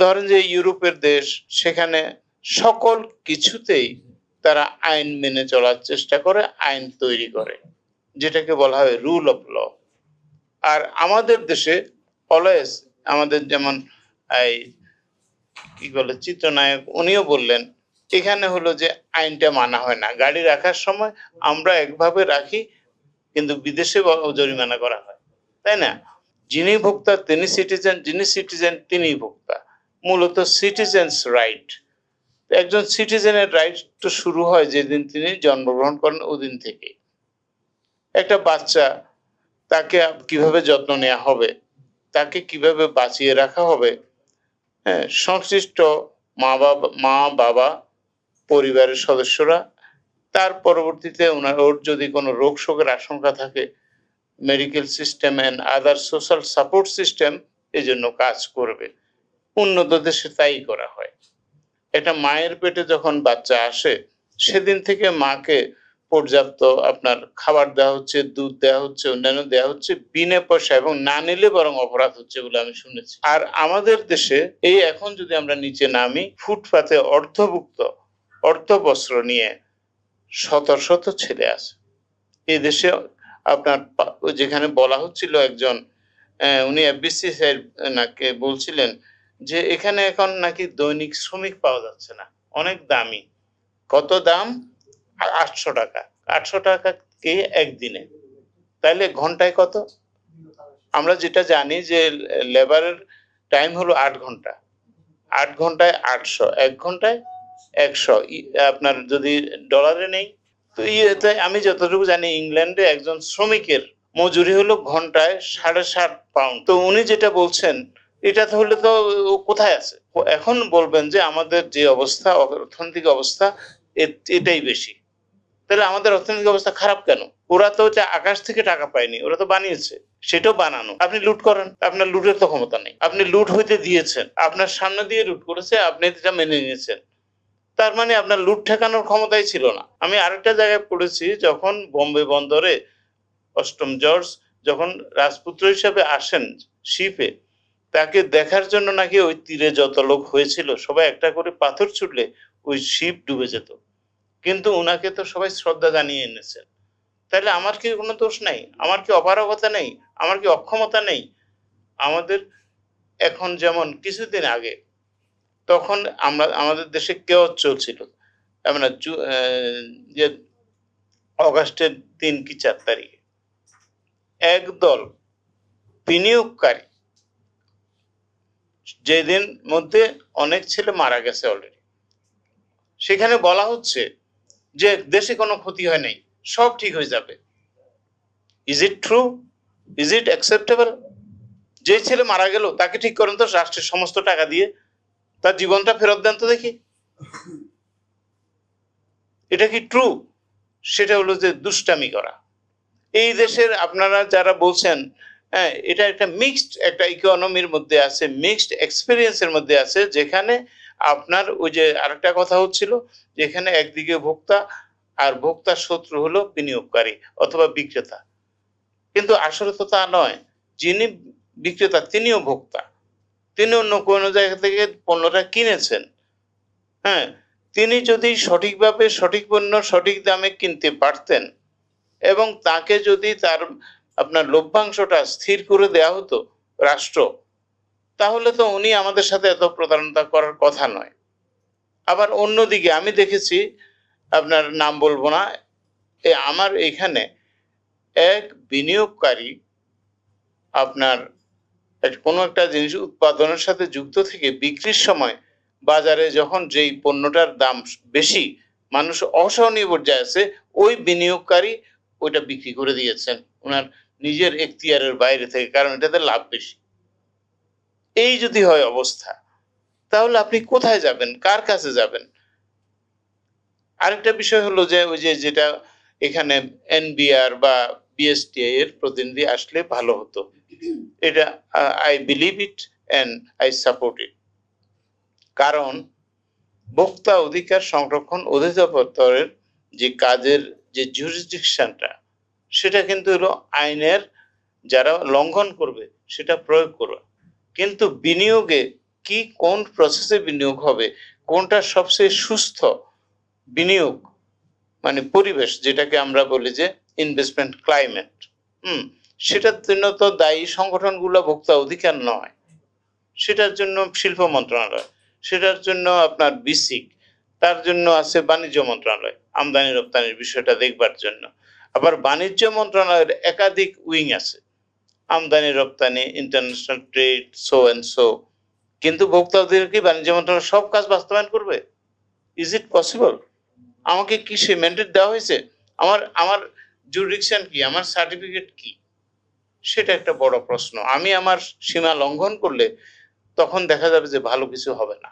ধরেন যে ইউরোপের দেশ, সেখানে সকল কিছুতেই তারা আইন মেনে চলার চেষ্টা করে, আইন তৈরি করে, যেটাকে বলা হয় রুল অফ ল আর আমাদের দেশে অলওয়েজ আমাদের যেমন এই কি বলে, চিত্রনায়ক, উনিও বললেন, এখানে হলো যে আইনটা মানা হয় না। গাড়ি রাখার সময় আমরা একভাবে রাখি, কিন্তু বিদেশে জরিমানা করা হয়। তাই না? যিনি ভোক্তা, তিনি সিটিজেন যিনি সিটিজেন তিনি ভোক্তা। মূলত সিটিজেন্স রাইট একজন সিটিজেনের রাইট তো শুরু হয় যেদিন তিনি জন্মগ্রহণ করেন ওদিন থেকে। একটা বাচ্চা তাকে কীভাবে যত্ন নেওয়া হবে? তাকে কীভাবে বাঁচিয়ে রাখা হবে? হ্যাঁ সংশ্লিষ্ট মা বাবা মা, বাবা, পরিবারের সদস্যরা, তার পরবর্তীতে ওনার ওর যদি কোনো রোগ শোকের আশঙ্কা থাকে medical system and other social support system এই জন্য কাজ করবে। উন্নত দেশে তাই করা হয়। এটা মায়ের পেটে যখন বাচ্চা আসে, সেদিন থেকে মাকে পর্যাপ্ত আপনার খাবার দেওয়া হচ্ছে, দুধ দেওয়া হচ্ছে, অন্যান্য দেওয়া হচ্ছে, বিনা পয়সা এবং না নিলে বরং অপরাধ হচ্ছে বলে আমি শুনেছি। আর আমাদের দেশে এই এখন যদি আমরা নিচে নামি, ফুটপাতে অর্ধভুক্ত অর্ধবস্ত্র নিয়ে শত শত ছেলে আছে। এই দেশে আপনার যেখানে বলা হচ্ছিল একজন উনি এফবিসি স্যার নাকি বলছিলেন যে এখানে এখন নাকি দৈনিক শ্রমিক পাওয়া যাচ্ছে না। অনেক দামি। কত দাম? আটশো টাকা। আটশো টাকা কে একদিনে? তাইলে ঘন্টায় কত? আমরা যেটা জানি যে লেবারের টাইম হলো আট ঘণ্টা। আট ঘন্টায় আটশো। এক ঘন্টায় একশো। আপনার যদি ডলারে নেই, তো ইয়েতে আমি যতটুকু জানি ইংল্যান্ডে একজন শ্রমিকের মজুরি হলো ঘন্টায় সাড়ে সাত পাউন্ড। তো উনি যেটা বলছেন এটা তাহলে তো কোথায় আছে? এখন বলবেন যে আমাদের যে অবস্থা, অর্থনৈতিক অবস্থা এটাই বেশি। তাহলে আমাদের অর্থনৈতিক অবস্থা খারাপ কেন? ওরা তো হচ্ছে আকাশ থেকে টাকা পায়নি, ওরা তো বানিয়েছে, সেটাও বানানো। আপনি লুট করেন, আপনার লুটের তো ক্ষমতা নেই। আপনি লুট হইতে দিয়েছেন, আপনার সামনে দিয়ে লুট করেছে, আপনি এটা মেনে নিয়েছেন। তার মানে আপনার লুট ঠেকানোর ক্ষমতাই ছিল না। আমি আরেকটা জায়গায় পড়েছি, যখন বোম্বে বন্দরে অষ্টম জর্জ, যখন রাজপুত্র হিসাবে আসেন শিপে তাকে দেখার জন্য নাকি ওই তীরে যত লোক হয়েছিল, সবাই একটা করে পাথর ছুটলে ওই শিব ডুবে যেত। কিন্তু উনাকে তো সবাই শ্রদ্ধা জানিয়ে এনেছেন। তাহলে আমার কি কোনো দোষ নাই? আমার কি অপারগতা নেই? আমার কি অক্ষমতা নেই? আমাদের এখন যেমন কিছুদিন আগে, তখন আমরা, আমাদের দেশে কেউ চলছিল। যে অগাস্টের তিন কি চার তারিখে একদল বিনিয়োগকারী যেদিন মধ্যে অনেক ছেলে মারা গেছে অলরেডি সেখানে বলা হচ্ছে যে দেশে কোনো ক্ষতি হয় নাই, সব ঠিক হয়ে যাবে। Is it true is it acceptable যে ছেলে মারা গেল, তাকে ঠিক করেন তো রাষ্ট্রের সমস্ত টাকা দিয়ে। তার জীবনটা ফেরত দেন তো দেখি। এটা কি ট্রু সেটা হলো যে দুষ্টামি করা। এই দেশের আপনারা যারা বলছেন হ্যাঁ এটা একটা মিক্সড একটা ইকোনমির মধ্যে আছে মিক্সড এক্সপিরিয়েন্সের মধ্যে আছে, যেখানে আপনার ওই যে আরেকটা কথা হচ্ছিল, যেখানে একদিকে ভোক্তা আর ভোক্তার শত্রু হলো বিনিয়োগকারী অথবা বিক্রেতা। কিন্তু আসলে তো তা নয়, যিনি বিক্রেতা তিনিও ভোক্তা। তিনি অন্য কোনো জায়গা থেকে পণ্যটা কিনেছেন। হ্যাঁ তিনি যদি সঠিকভাবে সঠিক পণ্য সঠিক দামে কিনতে পারতেন এবং তাকে যদি তার আপনার লভ্যাংশটা স্থির করে দেওয়া হতো রাষ্ট্র, তাহলে তো উনি আমাদের সাথে এত প্রতারণা করার কথা নয়। আবার অন্যদিকে আমি দেখেছি, আপনার নাম বলব না আমার এখানে এক বিনিয়োগকারী আপনার কোনো একটা জিনিস উৎপাদনের সাথে যুক্ত থেকে বিক্রির সময় বাজারে যখন যেই পণ্যটার দাম বেশি, মানুষ অসহনীয় পর্যায়ে আছে, ওই বিনিয়োগকারী ওইটা বিক্রি করে দিয়েছেন। ওনার নিজের এখতিয়ারের বাইরে থেকে, কারণ এটাতে লাভ বেশি। এই যদি হয় অবস্থা, তাহলে আপনি কোথায় যাবেন? কার কাছে যাবেন? আরেকটা বিষয় হলো যে, ওই যে যেটা এখানে এনবিআর বা বিএসটিআই এর প্রতিনিধি আসলে ভালো হতো। এটা I believe it and I support it কারণ ভোক্তা অধিকার সংরক্ষণ অধিদপ্তরের যে কাজের যে জুরিসডিকশনটা সেটা কিন্তু হলো আইনের যারা লঙ্ঘন করবে, সেটা প্রয়োগ করবে। কিন্তু বিনিয়োগে কি কোন প্রসেসে বিনিয়োগ হবে, কোনটা সবচেয়ে সুস্থ বিনিয়োগ মানে পরিবেশ, যেটাকে আমরা বলি যে ইনভেস্টমেন্ট ক্লাইমেট হুম, সেটার জন্য তো দায়ী সংগঠনগুলো ভোক্তা অধিকার নয়। সেটার জন্য শিল্প মন্ত্রণালয়, সেটার জন্য আপনার বিসিক তার জন্য আছে বাণিজ্য মন্ত্রণালয় আমদানি রপ্তানির বিষয়টা দেখবার জন্য। আবার বাণিজ্য মন্ত্রণালয়ের একাধিক উইং আছে। আমদানি, রপ্তানি international trade so and so কিন্তু ভোক্তা অধিকার কি বাণিজ্য মন্ত্রণালয় সব কাজ বাস্তবায়ন করবে? ইজ ইট পসিবল আমাকে কি সে ম্যান্ডেট দেওয়া হয়েছে? আমার আমার জুরিকশন কি? আমার সার্টিফিকেট কি? সেটা একটা বড় প্রশ্ন। আমি আমার সীমা লঙ্ঘন করলে তখন দেখা যাবে যে ভালো কিছু হবে না।